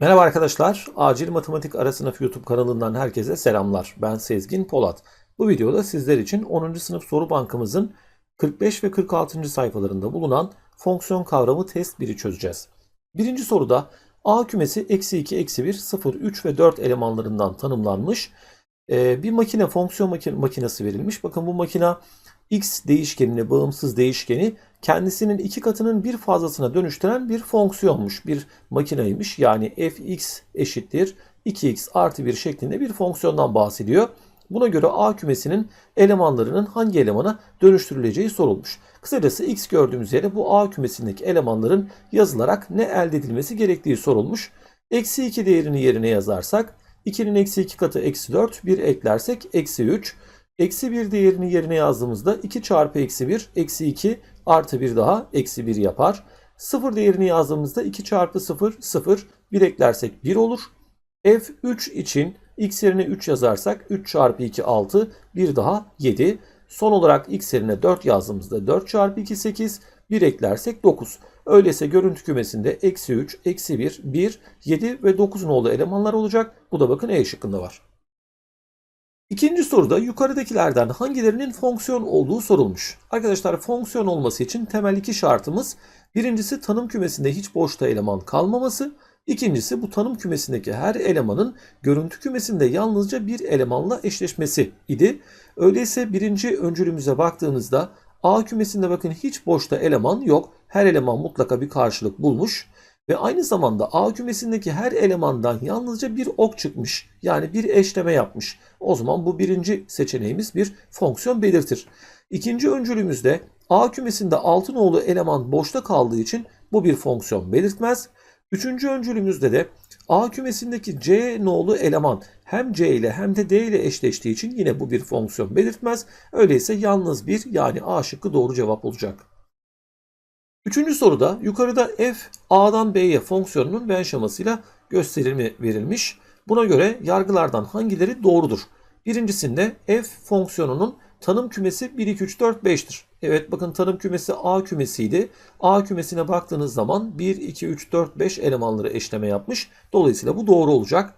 Merhaba arkadaşlar, Acil Matematik Ara Sınıf YouTube kanalından herkese selamlar. Ben Sezgin Polat. Bu videoda sizler için 10. sınıf soru bankamızın 45 ve 46. sayfalarında bulunan fonksiyon kavramı test 1'i çözeceğiz. Birinci soruda A kümesi eksi 2, eksi 1, 0, 3 ve 4 elemanlarından tanımlanmış. Bir makine fonksiyon makine, makinesi verilmiş. Bakın bu makina x değişkenine bağımsız değişkeni kendisinin iki katının bir fazlasına dönüştüren bir fonksiyonmuş, bir makineymiş. Yani fx eşittir 2x artı 1 şeklinde bir fonksiyondan bahsediyor. Buna göre A kümesinin elemanlarının hangi elemana dönüştürüleceği sorulmuş. Kısacası x gördüğümüz yere bu A kümesindeki elemanların yazılarak ne elde edilmesi gerektiği sorulmuş. Eksi 2 değerini yerine yazarsak 2'nin eksi 2 katı eksi 4, 1 eklersek eksi 3. Eksi 1 değerini yerine yazdığımızda 2 çarpı eksi 1 eksi 2 artı 1 daha eksi 1 yapar. 0 değerini yazdığımızda 2 çarpı 0 0 1 eklersek 1 olur. F3 için x yerine 3 yazarsak 3 çarpı 2 6 1 daha 7. Son olarak x yerine 4 yazdığımızda 4 çarpı 2 8 1 eklersek 9. Öyleyse görüntü kümesinde eksi 3, eksi 1, 1, 7 ve 9 nolu elemanlar olacak. Bu da bakın E şıkkında var. İkinci soruda yukarıdakilerden hangilerinin fonksiyon olduğu sorulmuş. Arkadaşlar fonksiyon olması için temel iki şartımız birincisi tanım kümesinde hiç boşta eleman kalmaması, ikincisi bu tanım kümesindeki her elemanın görüntü kümesinde yalnızca bir elemanla eşleşmesi idi. Öyleyse birinci öncülümüze baktığımızda A kümesinde bakın hiç boşta eleman yok. Her eleman mutlaka bir karşılık bulmuş. Ve aynı zamanda A kümesindeki her elemandan yalnızca bir ok çıkmış. Yani bir eşleme yapmış. O zaman bu birinci seçeneğimiz bir fonksiyon belirtir. İkinci öncülümüzde A kümesinde 6 nolu eleman boşta kaldığı için bu bir fonksiyon belirtmez. Üçüncü öncülümüzde de A kümesindeki C nolu eleman hem C ile hem de D ile eşleştiği için yine bu bir fonksiyon belirtmez. Öyleyse yalnız bir yani A şıkkı doğru cevap olacak. Üçüncü soruda yukarıda f a'dan b'ye fonksiyonunun ben şemasıyla gösterimi verilmiş. Buna göre yargılardan hangileri doğrudur? Birincisinde f fonksiyonunun tanım kümesi 1, 2, 3, 4, 5'tir. Evet bakın tanım kümesi A kümesiydi. A kümesine baktığınız zaman 1, 2, 3, 4, 5 elemanları eşleme yapmış. Dolayısıyla bu doğru olacak.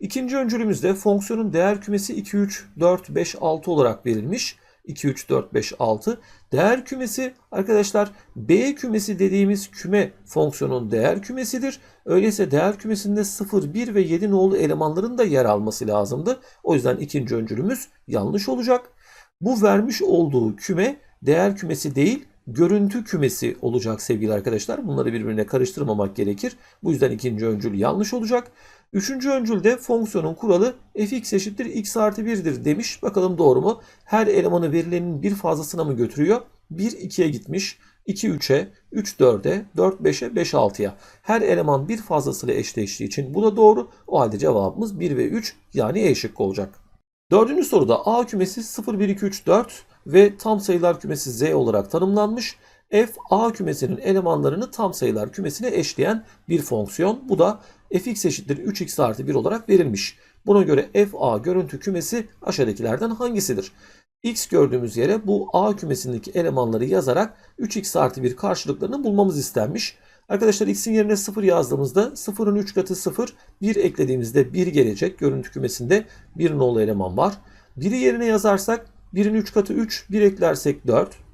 İkinci öncülümüzde fonksiyonun değer kümesi 2, 3, 4, 5, 6 olarak verilmiş. 2, 3, 4, 5, 6. Değer kümesi arkadaşlar B kümesi dediğimiz küme fonksiyonun değer kümesidir. Öyleyse değer kümesinde 0, 1 ve 7 nolu elemanların da yer alması lazımdı. O yüzden ikinci öncülümüz yanlış olacak. Bu vermiş olduğu küme değer kümesi değil görüntü kümesi olacak sevgili arkadaşlar. Bunları birbirine karıştırmamak gerekir. Bu yüzden ikinci öncül yanlış olacak. Üçüncü öncülde fonksiyonun kuralı fx eşittir x artı 1'dir demiş. Bakalım doğru mu? Her elemanı verilenin bir fazlasına mı götürüyor? 1 2'ye gitmiş. 2 3'e, 3 4'e, 4 5'e, 5 6'ya. Her eleman bir fazlasıyla eşleştiği için bu da doğru. O halde cevabımız 1 ve 3 yani E şıkkı olacak. Dördüncü soruda A kümesi 0, 1, 2, 3, 4 ve tam sayılar kümesi Z olarak tanımlanmış. F A kümesinin elemanlarını tam sayılar kümesine eşleyen bir fonksiyon. Bu da fx eşittir 3x artı 1 olarak verilmiş. Buna göre f a görüntü kümesi aşağıdakilerden hangisidir? x gördüğümüz yere bu a kümesindeki elemanları yazarak 3x artı 1 karşılıklarını bulmamız istenmiş. Arkadaşlar x'in yerine 0 yazdığımızda 0'ın 3 katı 0, 1 eklediğimizde 1 gelecek. Görüntü kümesinde 1 nolu eleman var. 1'i yerine yazarsak 1'in 3 katı 3, 1 eklersek 4.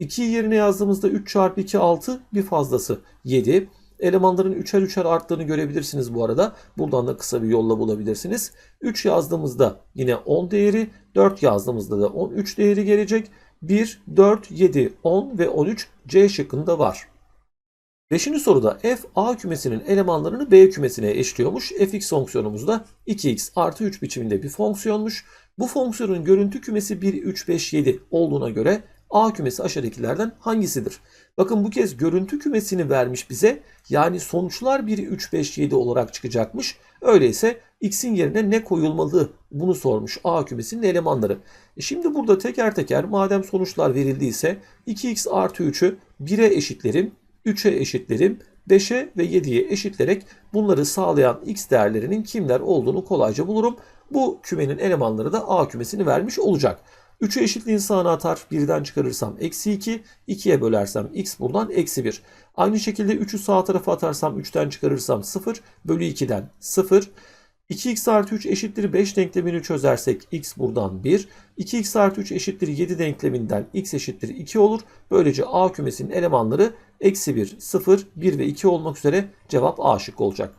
2'yi yerine yazdığımızda 3 çarpı 2 6, bir fazlası 7. Elemanların üçer üçer arttığını görebilirsiniz bu arada. Buradan da kısa bir yolla bulabilirsiniz. 3 yazdığımızda yine 10 değeri, 4 yazdığımızda da 13 değeri gelecek. 1, 4, 7, 10 ve 13 C şıkkında var. Beşinci soruda f a kümesinin elemanlarını b kümesine eşliyormuş. fx fonksiyonumuz da 2x artı 3 biçiminde bir fonksiyonmuş. Bu fonksiyonun görüntü kümesi 1, 3, 5, 7 olduğuna göre A kümesi aşağıdakilerden hangisidir? Bakın bu kez görüntü kümesini vermiş bize. Yani sonuçlar 1, 3, 5, 7 olarak çıkacakmış. Öyleyse x'in yerine ne koyulmalı bunu sormuş A kümesinin elemanları. E şimdi burada teker teker madem sonuçlar verildiyse 2x artı 3'ü 1'e eşitlerim, 3'e eşitlerim, 5'e ve 7'ye eşitleyerek bunları sağlayan x değerlerinin kimler olduğunu kolayca bulurum. Bu kümenin elemanları da A kümesini vermiş olacak. 3'ü eşitliğin sağına atar. 1'den çıkarırsam eksi 2. 2'ye bölersem x buradan eksi 1. Aynı şekilde 3'ü sağ tarafa atarsam 3'ten çıkarırsam 0. Bölü 2'den 0. 2x artı 3 eşittir 5 denklemini çözersek x buradan 1. 2x artı 3 eşittir 7 denkleminden x eşittir 2 olur. Böylece A kümesinin elemanları eksi 1, 0, 1 ve 2 olmak üzere cevap A şıkkı olacak.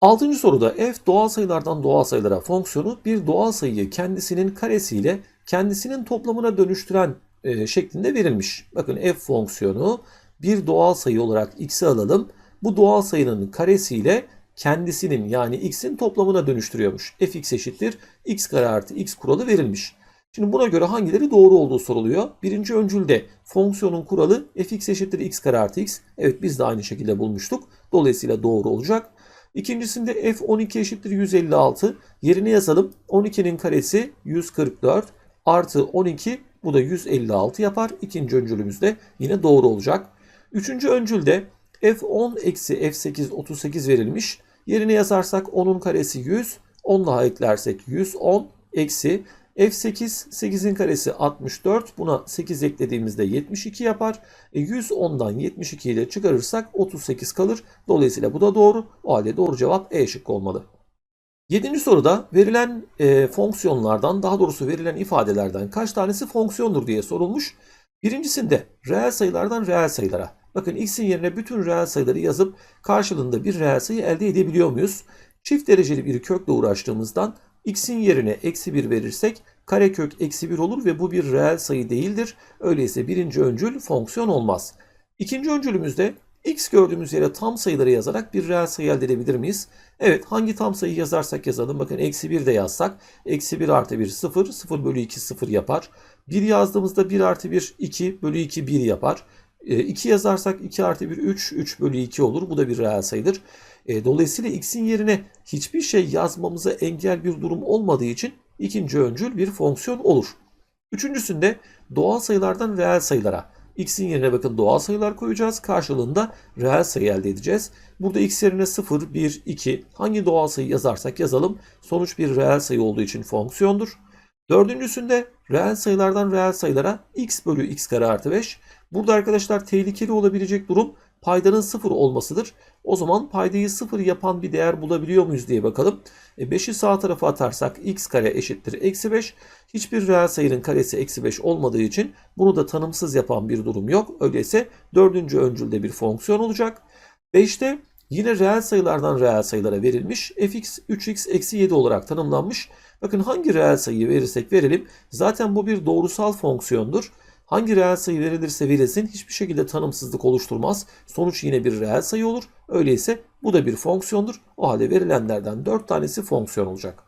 Altıncı soruda f doğal sayılardan doğal sayılara fonksiyonu bir doğal sayıyı kendisinin karesiyle kendisinin toplamına dönüştüren e, şeklinde verilmiş. Bakın f fonksiyonu bir doğal sayı olarak x'i alalım. Bu doğal sayının karesiyle kendisinin yani x'in toplamına dönüştürüyormuş. fx eşittir x kare artı x kuralı verilmiş. Şimdi buna göre hangileri doğru olduğu soruluyor. Birinci öncülde fonksiyonun kuralı fx eşittir x kare artı x. Evet biz de aynı şekilde bulmuştuk. Dolayısıyla doğru olacak. İkincisinde f 12 eşittir 156. Yerine yazalım. 12'nin karesi 144 artı 12 bu da 156 yapar. İkinci öncülümüz de yine doğru olacak. Üçüncü öncülde f10 eksi f8 38 verilmiş. Yerine yazarsak 10'un karesi 100. 10 daha eklersek 110 eksi f8 8'in karesi 64. Buna 8 eklediğimizde 72 yapar. E 110'dan 72 ile çıkarırsak 38 kalır. Dolayısıyla bu da doğru. O halde doğru cevap E şıkkı olmalı. Yedinci soruda verilen e, fonksiyonlardan daha doğrusu verilen ifadelerden kaç tanesi fonksiyondur diye sorulmuş. Birincisinde reel sayılardan reel sayılara. Bakın x'in yerine bütün reel sayıları yazıp karşılığında bir reel sayı elde edebiliyor muyuz? Çift dereceli bir kökle uğraştığımızdan x'in yerine eksi 1 verirsek karekök eksi 1 olur ve bu bir reel sayı değildir. Öyleyse birinci öncül fonksiyon olmaz. İkinci öncülümüzde x gördüğümüz yere tam sayıları yazarak bir reel sayı elde edebilir miyiz? Evet hangi tam sayı yazarsak yazalım. Bakın eksi 1 de yazsak eksi 1 artı 1 0 0 bölü 2 0 yapar. 1 yazdığımızda 1 artı 1 2 bölü 2 1 yapar. 2 yazarsak 2 artı 1 3 3 bölü 2 olur. Bu da bir reel sayıdır. E, dolayısıyla x'in yerine hiçbir şey yazmamıza engel bir durum olmadığı için ikinci öncül bir fonksiyon olur. Üçüncüsünde doğal sayılardan reel sayılara. X'in yerine bakın doğal sayılar koyacağız. Karşılığında reel sayı elde edeceğiz. Burada x yerine 0, 1, 2 hangi doğal sayı yazarsak yazalım. Sonuç bir reel sayı olduğu için fonksiyondur. Dördüncüsünde reel sayılardan reel sayılara x bölü x kare artı 5. Burada arkadaşlar tehlikeli olabilecek durum paydanın sıfır olmasıdır. O zaman paydayı sıfır yapan bir değer bulabiliyor muyuz diye bakalım. 5'i e sağ tarafa atarsak x kare eşittir eksi 5. Hiçbir reel sayının karesi eksi 5 olmadığı için bunu da tanımsız yapan bir durum yok. Öyleyse dördüncü öncülde bir fonksiyon olacak. 5'te yine reel sayılardan reel sayılara verilmiş. fx 3x eksi 7 olarak tanımlanmış. Bakın hangi reel sayıyı verirsek verelim. Zaten bu bir doğrusal fonksiyondur. Hangi reel sayı verilirse verilsin hiçbir şekilde tanımsızlık oluşturmaz. Sonuç yine bir reel sayı olur. Öyleyse bu da bir fonksiyondur. O halde verilenlerden 4 tanesi fonksiyon olacak.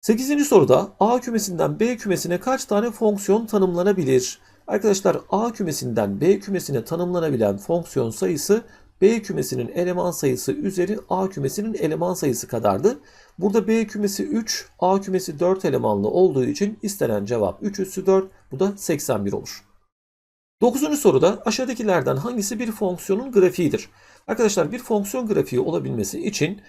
8. soruda A kümesinden B kümesine kaç tane fonksiyon tanımlanabilir? Arkadaşlar A kümesinden B kümesine tanımlanabilen fonksiyon sayısı B kümesinin eleman sayısı üzeri A kümesinin eleman sayısı kadardı. Burada B kümesi 3, A kümesi 4 elemanlı olduğu için istenen cevap 3 üssü 4. Bu da 81 olur. 9. soruda aşağıdakilerden hangisi bir fonksiyonun grafiğidir? Arkadaşlar bir fonksiyon grafiği olabilmesi için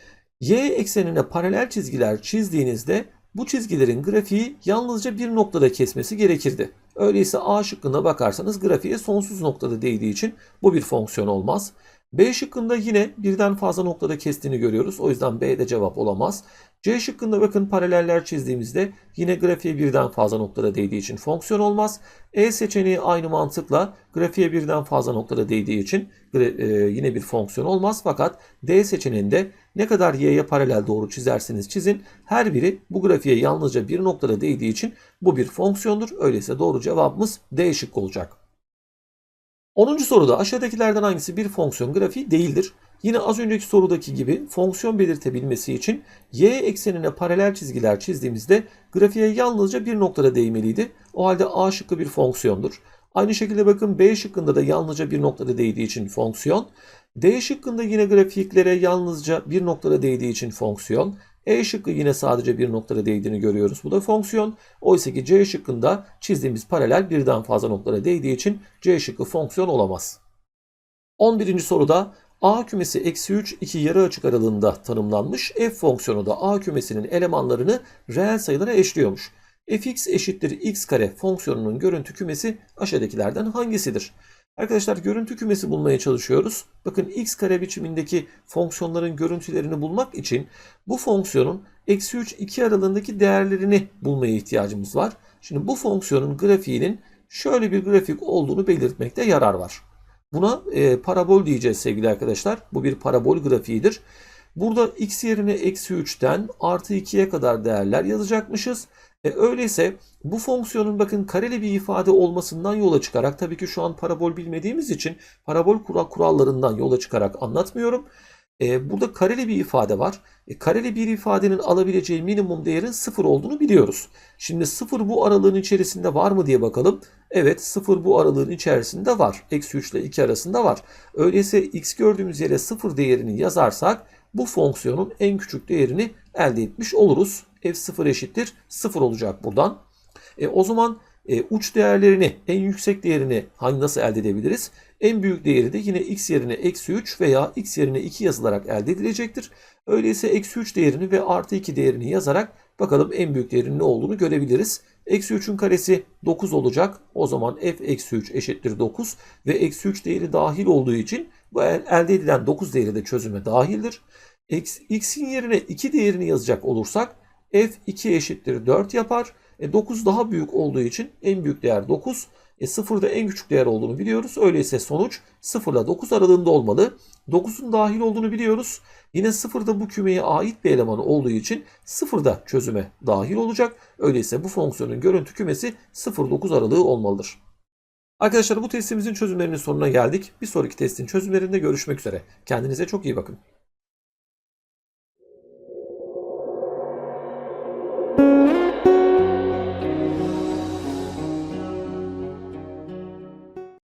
y eksenine paralel çizgiler çizdiğinizde bu çizgilerin grafiği yalnızca bir noktada kesmesi gerekirdi. Öyleyse A şıkkına bakarsanız grafiğe sonsuz noktada değdiği için bu bir fonksiyon olmaz. B şıkkında yine birden fazla noktada kestiğini görüyoruz. O yüzden B de cevap olamaz. C şıkkında bakın paraleller çizdiğimizde yine grafiğe birden fazla noktada değdiği için fonksiyon olmaz. E seçeneği aynı mantıkla grafiğe birden fazla noktada değdiği için e, yine bir fonksiyon olmaz. Fakat D seçeneğinde ne kadar y'ye paralel doğru çizerseniz çizin her biri bu grafiğe yalnızca bir noktada değdiği için bu bir fonksiyondur. Öyleyse doğru cevabımız D şıkkı olacak. 10. soruda aşağıdakilerden hangisi bir fonksiyon grafiği değildir? Yine az önceki sorudaki gibi fonksiyon belirtebilmesi için y eksenine paralel çizgiler çizdiğimizde grafiğe yalnızca bir noktada değmeliydi. O halde a şıkkı bir fonksiyondur. Aynı şekilde bakın B şıkkında da yalnızca bir noktada değdiği için fonksiyon. D şıkkında yine grafiklere yalnızca bir noktada değdiği için fonksiyon. E şıkkı yine sadece bir noktada değdiğini görüyoruz. Bu da fonksiyon. Oysa ki C şıkkında çizdiğimiz paralel birden fazla noktada değdiği için C şıkkı fonksiyon olamaz. 11. soruda A kümesi eksi 3 2 yarı açık aralığında tanımlanmış. F fonksiyonu da A kümesinin elemanlarını reel sayılara eşliyormuş. fx eşittir x kare fonksiyonunun görüntü kümesi aşağıdakilerden hangisidir? Arkadaşlar görüntü kümesi bulmaya çalışıyoruz. Bakın x kare biçimindeki fonksiyonların görüntülerini bulmak için bu fonksiyonun eksi 3 2 aralığındaki değerlerini bulmaya ihtiyacımız var. Şimdi bu fonksiyonun grafiğinin şöyle bir grafik olduğunu belirtmekte yarar var. Buna e, parabol diyeceğiz sevgili arkadaşlar. Bu bir parabol grafiğidir. Burada x yerine eksi 3'ten artı 2'ye kadar değerler yazacakmışız. E, öyleyse bu fonksiyonun bakın kareli bir ifade olmasından yola çıkarak tabii ki şu an parabol bilmediğimiz için parabol kural kurallarından yola çıkarak anlatmıyorum. E, burada kareli bir ifade var. E, kareli bir ifadenin alabileceği minimum değerin 0 olduğunu biliyoruz. Şimdi 0 bu aralığın içerisinde var mı diye bakalım. Evet 0 bu aralığın içerisinde var. Eksi 3 ile 2 arasında var. Öyleyse x gördüğümüz yere 0 değerini yazarsak bu fonksiyonun en küçük değerini elde etmiş oluruz. F0 eşittir 0 olacak buradan. E, o zaman e, uç değerlerini, en yüksek değerini hangi nasıl elde edebiliriz? En büyük değeri de yine x yerine eksi 3 veya x yerine 2 yazılarak elde edilecektir. Öyleyse eksi 3 değerini ve artı 2 değerini yazarak bakalım en büyük değerinin ne olduğunu görebiliriz. Eksi 3'ün karesi 9 olacak. O zaman f eksi 3 eşittir 9 ve eksi 3 değeri dahil olduğu için bu el- elde edilen 9 değeri de çözüme dahildir. X'in yerine 2 değerini yazacak olursak f 2 eşittir 4 yapar. E, 9 daha büyük olduğu için en büyük değer 9. E, 0 da en küçük değer olduğunu biliyoruz. Öyleyse sonuç 0 ile 9 aralığında olmalı. 9'un dahil olduğunu biliyoruz. Yine 0 da bu kümeye ait bir elemanı olduğu için 0 da çözüme dahil olacak. Öyleyse bu fonksiyonun görüntü kümesi 0-9 aralığı olmalıdır. Arkadaşlar bu testimizin çözümlerinin sonuna geldik. Bir sonraki testin çözümlerinde görüşmek üzere. Kendinize çok iyi bakın.